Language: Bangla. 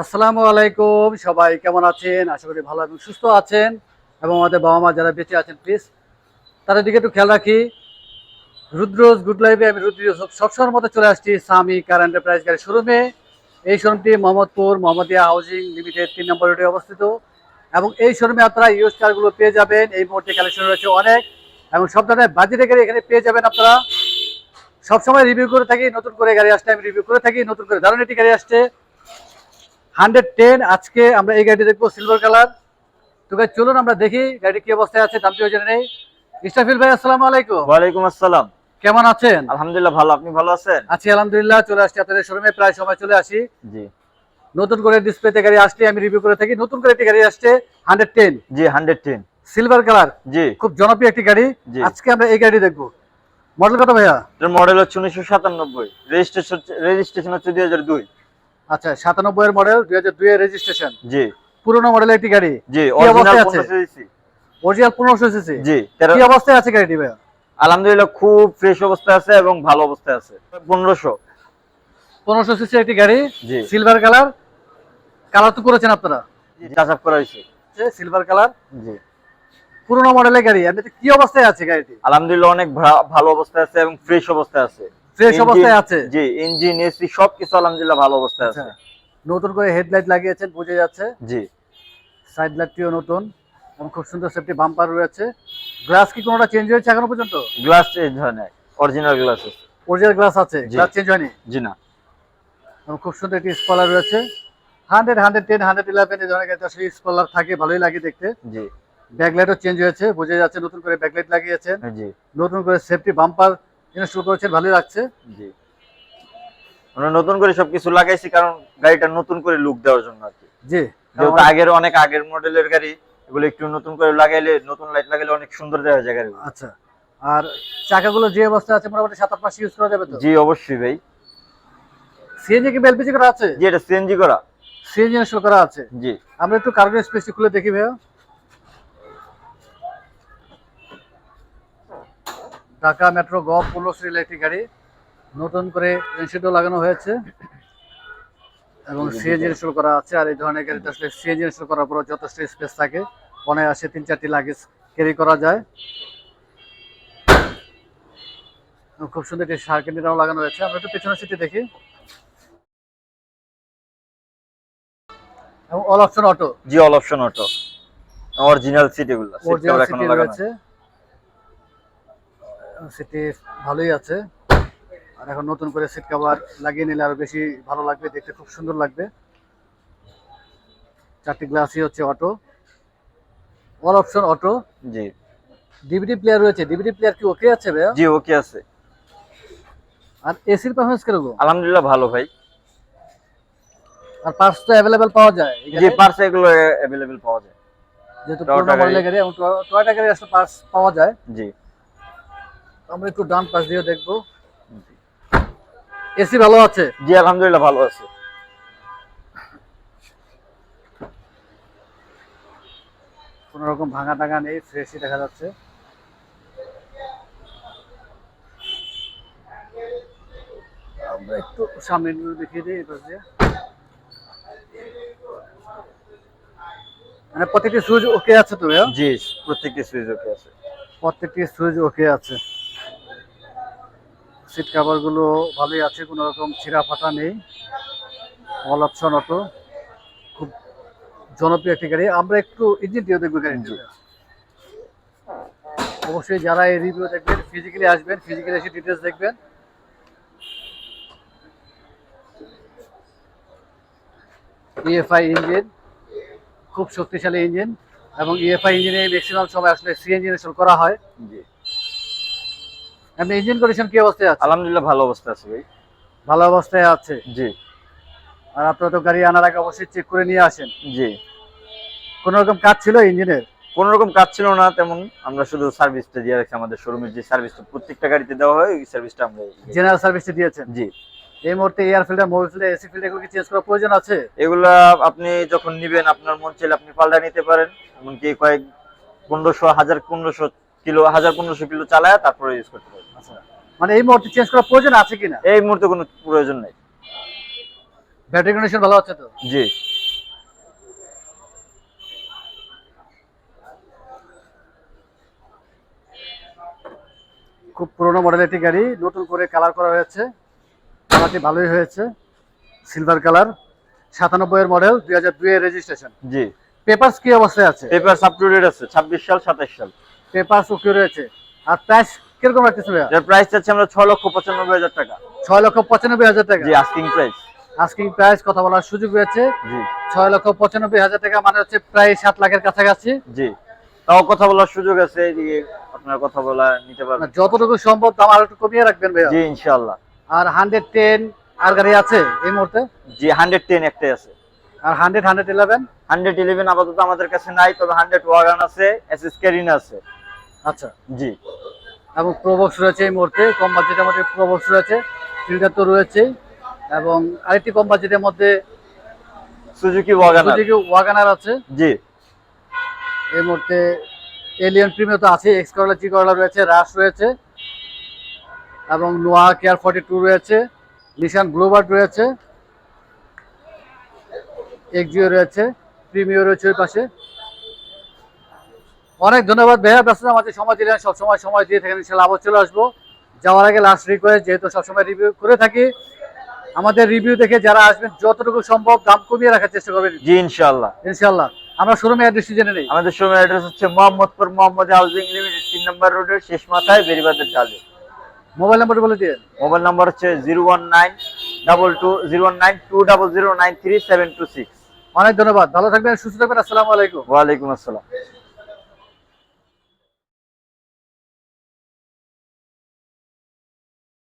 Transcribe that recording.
আসসালামু আলাইকুম, সবাই কেমন আছেন? আশা করি ভালো এবং সুস্থ আছেন। এবং আমাদের বাবা মা যারা বেঁচে আছেন প্লিজ তাদের দিকে একটু খেয়াল রাখি। রুদ্রোজ গুড লাইফে আমি রুদ্র ইউসুফ সবসময়ের মতো চলে আসছি সামি কার এন্টারপ্রাইজ গাড়ি শোরুমে এই শোরুমটি মোহাম্মদপুর মোহাম্মদিয়া হাউজিং লিমিটেড তিন নম্বর রোডে অবস্থিত। এবং এই শোরুমে আপনারা ইউজ কারগুলো পেয়ে যাবেন। এই মুহূর্তে কালেকশন রয়েছে অনেক। এবং সব ধরনের বাজেটের গাড়ি এখানে পেয়ে যাবেন আপনারা। সবসময় রিভিউ করে থাকি, নতুন করে গাড়ি আসতে আমি রিভিউ করে থাকি, নতুন করে দারুণ একটি গাড়ি আসছে। হান্ড্রেড টেন আজকে আমরা এই গাড়িটি দেখব সিলভার কালার তো ভাই চলুন আমরা দেখি গাড়ি কি অবস্থায় আছে দামটিও জেনে নেই ইস্টাফিল ভাই আসসালামু আলাইকুম। ওয়ালাইকুম আসসালাম। কেমন আছেন? আলহামদুলিল্লাহ ভালো। আপনি ভালো আছেন? আছি আলহামদুলিল্লাহ চলে আসছি আপনাদের শোরুমে প্রায় সময় চলে আসি। জি। নতুন করে ডিসপ্লেতে গাড়ি আসলে আমি রিভিউ করে থাকি। নতুন করে একটি গাড়ি আসছে হান্ড্রেড টেন। জি হান্ড্রেড টেন। সিলভার কালার জি। খুব জনপ্রিয় একটি গাড়ি। জি। আজকে আমরা এই গাড়ি দেখব। মডেল কত ভাইয়া? মডেল হচ্ছে উনিশশো সাতানব্বই। রেজিস্ট্রেশন রেজিস্ট্রেশন হচ্ছে দুই হাজার দুই। আচ্ছা সাতানব্বই এর মডেল দুই হাজার দুই এর রেজিস্ট্রেশন জি। পুরোনো মডেলের একটি গাড়ি। জি অরিজিনাল আছে? পনেরোশো সিসি অরিজিনাল পনেরোশো সিসি জি কি অবস্থায় আছে গাড়িটি ভাইয়া? আলহামদুলিল্লাহ খুব ফ্রেশ অবস্থায় আছে এবং ভালো অবস্থায় আছে। পনেরোশো। পনেরোশো সিসি একটি গাড়ি জি। সিলভার কালার কালার তো করেছেন আপনারা? করা হয়েছে। সিলভার কালার জি। পুরোনো মডেলের গাড়ি এমনিতে কি অবস্থায় আছে গাড়িটি? আলহামদুলিল্লাহ অনেক ভালো অবস্থায় আছে এবং ফ্রেশ অবস্থায় আছে। ফ্রেশ অবস্থায় আছে। জি ইঞ্জিন এসি সবকিছু আলহামদুলিল্লাহ ভালো অবস্থায় আছে। আচ্ছা নতুন করে হেডলাইট লাগিয়েছেন বুঝে যাচ্ছে। জি। সাইড লাইটটিও নতুন এবং খুব সুন্দর সেফটি বাম্পার রয়েছে। গ্লাস কি কোনোটা চেঞ্জ হয়েছে এখনও পর্যন্ত? গ্লাস চেঞ্জ হয় অরিজিনাল গ্লাস অরিজিনাল গ্লাস আছে। গ্লাস চেঞ্জ হয়নি? জি না। এবং খুব সুন্দর একটি স্পলার রয়েছে। Hundred hundred ten hundred eleven এই ধরনের গাড়িতে আসলে স্পলার থাকে ভালোই লাগে দেখতে। জি। ব্যাকলাইটও চেঞ্জ হয়েছে বোঝা যাচ্ছে নতুন করে ব্যাকলাইট লাগিয়েছেন। জি। নতুন করে সেফটি বাম্পার ইনস্টল করেছেন ভালোই লাগছে। জি। আমরা নতুন করে সবকিছু লাগাইছি কারণ গাড়িটা নতুন করে লুক দেওয়ার জন্য আর কি। জি যেহেতু আগের অনেক আগের মডেলের গাড়ি এগুলো একটু নতুন করে লাগাইলে নতুন লাইট লাগাইলে অনেক সুন্দর দেখা যায় গাড়িগুলো। আচ্ছা। আর চাকাগুলো যে অবস্থা আছে মোটামুটি সাত আট মাস ইউজ করা যাবে তো? জি অবশ্যই ভাই। সিএনজি কি এলপিজি করা আছে? জি এটা সিএনজি করা। সিএনজি ইনস্টল করা আছে। জি। আমরা একটু কার্গো স্পেসটি খুলে দেখি ভাইয়া। ঢাকা মেট্রো গ পনেরো সিরিয়াল একটি গাড়ি নতুন করে ইনস্টিটিউট লাগানো হয়েছে এবং সিএনজি ইনস্টল করা আছে আর এই ধরনের গাড়িতে আসলে সিএনজি ইনস্টল করার পর যথেষ্ট স্পেস থাকে। অনায়াসে তিন চারটি লাগেজ ক্যারি করা যায়। খুব সুন্দর একটি সার্কেটিটাও লাগানো হয়েছে। আমরা একটু পেছনের সিটি দেখি। এবং অল অপশন অটো। জি all option auto. Original seat এগুলো। সিট অরিজিনাল সিটি লাগানো রয়েছে। সিটি ভালোই আছে। আর এখন নতুন করে সিট কভার লাগিয়ে নিলে আরও বেশি ভালো লাগবে দেখতে খুব সুন্দর লাগবে। চারটি গ্লাসই হচ্ছে অটো অল অপশন অটো জি। ডিভিডি প্লেয়ার রয়েছে। ডিভিডি প্লেয়ার কি ওকে আছে ভাইয়া? জি ওকে আছে। আর এসির পারফরমেন্স কীরকম? আলহামদুলিল্লাহ ভালো ভাই। আর পার্টস তো অ্যাভেলেবেল পাওয়া যায় জি? পার্স এগুলো অ্যাভেলেবেল পাওয়া যায়। যেহেতু পুরোনো। মডেলের গাড়ি। এবং টয়টা গাড়ি আসলে পার্টস পাওয়া যায়। জি। আমরা একটু ডান পাশ দিয়ে দেখব। এসি ভালো আছে? জি আলহামদুলিল্লাহ ভালো আছে। কোনো রকম ভাঙা টাঙা নেই ফ্রেশই দেখা যাচ্ছে। আমরা একটু সামনে দেখিয়ে দিই এবার দিয়ে। মানে প্রত্যেকটি সুইচ ওকে আছে তো ভাইয়া? জি প্রত্যেকটি সুইচ ওকে আছে। প্রত্যেকটি সুইচ ওকে আছে। সিট কাভারগুলো ভালোই আছে কোনো রকম ছিঁড়া ফাটা নেই অল অপশন অটো খুব জনপ্রিয় একটি গাড়ি। আমরা একটু ইঞ্জিনটিও দেখব গাড়ি। অবশ্যই যারা এই রিভিউ দেখবেন ফিজিক্যালি আসবেন ফিজিক্যালি এসে ডিটেলস দেখবেন। ইএফআই ইঞ্জিন খুব শক্তিশালী ইঞ্জিন এবং E ইএফআই ইঞ্জিনে ম্যাক্সিমাম সময় আসলে সিএনজি ইনস্টল করা হয়। জি। এমনি ইঞ্জিন কন্ডিশন কি অবস্থায় আছে? আলহামদুলিল্লাহ ভালো অবস্থা আছে ভাই। ভালো অবস্থায় আছে? জি। আর আপনারা তো গাড়ি আনার আগে অবশ্যই চেক করে নিয়ে আসেন। জি। কোনো রকম কাজ ছিল ইঞ্জিনের? কোন রকম কাজ ছিল না তেমন আমরা শুধু সার্ভিসটা দিয়ে রাখছি আমাদের শোরুমের যে সার্ভিসটা প্রত্যেকটা গাড়িতে দেওয়া হয় ওই সার্ভিসটা আমরা জেনারেল সার্ভিসে দিয়েছেন? জি। এই মুহূর্তে air filter mobile filter AC filter এগুলো চেঞ্জ করার প্রয়োজন আছে? এগুলা আপনি যখন নিবেন আপনার মন চাইলে আপনি পাল্টা নিতে পারেন। এমনকি কয়েক পনেরোশো হাজার পনেরোশো কিলো হাজার পনেরোশো কিলো চালায় তারপরে ইউজ করতে পারবে। আচ্ছা। মানে এই মুহূর্তে চেঞ্জ করার প্রয়োজন আছে কিনা? এই মুহূর্তে কোনো প্রয়োজন নেই। ব্যাটারি কন্ডিশন ভালো আছে তো? জি। খুব পুরোনো মডেল একটি গাড়ি নতুন করে কালার করা হয়েছে। কালারটি ভালোই হয়েছে। সিলভার কালার সাতানব্বই এর মডেল দুই হাজার দুই এর রেজিস্ট্রেশন জি। পেপার কি অবস্থায় আছে? পেপার আপ টু ডেট আছে ছাব্বিশ সাল সাতাশ সাল। রয়েছে? আর প্রাইস কীরকম রাখতেছে ভাইয়া এর প্রাইস চাচ্ছি আমরা ছয় লক্ষ পঁচানব্বই হাজার টাকা। ছয় লক্ষ পঁচানব্বই হাজার টাকা? জি আস্কিং প্রাইস আস্কিং প্রাইস কথা বলার সুযোগ রয়েছে। জি। ছয় লক্ষ পঁচানব্বই হাজার টাকা মানে হচ্ছে প্রায় সাত লাখের কাছাকাছি। জি। তাও কথা বলার সুযোগ আছে এদিকে আপনার কথা বলা নিতে পারবেন। যতটুকু সম্ভব দাম আর একটু কমিয়ে রাখবেন ভাইয়া। জি ইনশাআল্লাহ। আর হান্ড্রেড টেন আর গাড়ি আছে এই মুহূর্তে? জি হান্ড্রেড টেন একটাই আছে। আর hundred hundred eleven hundred eleven আপাতত আমাদের কাছে নাই তবে হান্ড্রেড ওয়াগান আছে এসএস ক্যারিন আছে। আচ্ছা। জি। এবং প্রবক্স রয়েছে এই মুহূর্তে কম বাজেটের মধ্যে প্রবক্স রয়েছে ফিল্টার তো রয়েছে এবং আরেকটি কম বাজেটের মধ্যে সুজুকি ওয়াগান সুজুকি ওয়াগানার আছে। জি। এই মুহূর্তে এলিয়ন প্রিমিয়ার তো আছে এক্স করলা জি করলা রয়েছে রাশ রয়েছে এবং নোয়া কেয়ার ফর্টি টু রয়েছে নিশান গ্লোবার্ড রয়েছে এক্সিও রয়েছে প্রিমিও রয়েছে ওই পাশে। অনেক ধন্যবাদ ভাইয়া। ব্যস্ত আমাদের সময় দিলেন সবসময় সময় দিয়ে থাকেন ইনশাল্লাহ আবার চলে আসব। যাওয়ার আগে লাস্ট রিকোয়েস্ট যেহেতু সবসময় রিভিউ করে থাকি আমাদের রিভিউ দেখে যারা আসবেন যতটুকু সম্ভব দাম কমিয়ে রাখার চেষ্টা করবেন। জি ইনশাআল্লাহ। ইনশাল্লাহ আমরা শোরুমে অ্যাড্রেসটি জেনে নেই। আমাদের শোরুমের অ্যাড্রেস হচ্ছে মোহাম্মদপুর মোহাম্মদ হাউজিং লিমিটেড তিন নম্বর রোডের শেষ মাথায় বেরিবাদের ডালে। মোবাইল নাম্বার বলে দিয়ে মোবাইল নাম্বার হচ্ছে zero one nine double two zero one nine two double zero nine three seven two six অনেক ধন্যবাদ। ভালো থাকবেন সুস্থ থাকবেন আসসালামু আলাইকুম। ওয়ালাইকুম আসসালাম।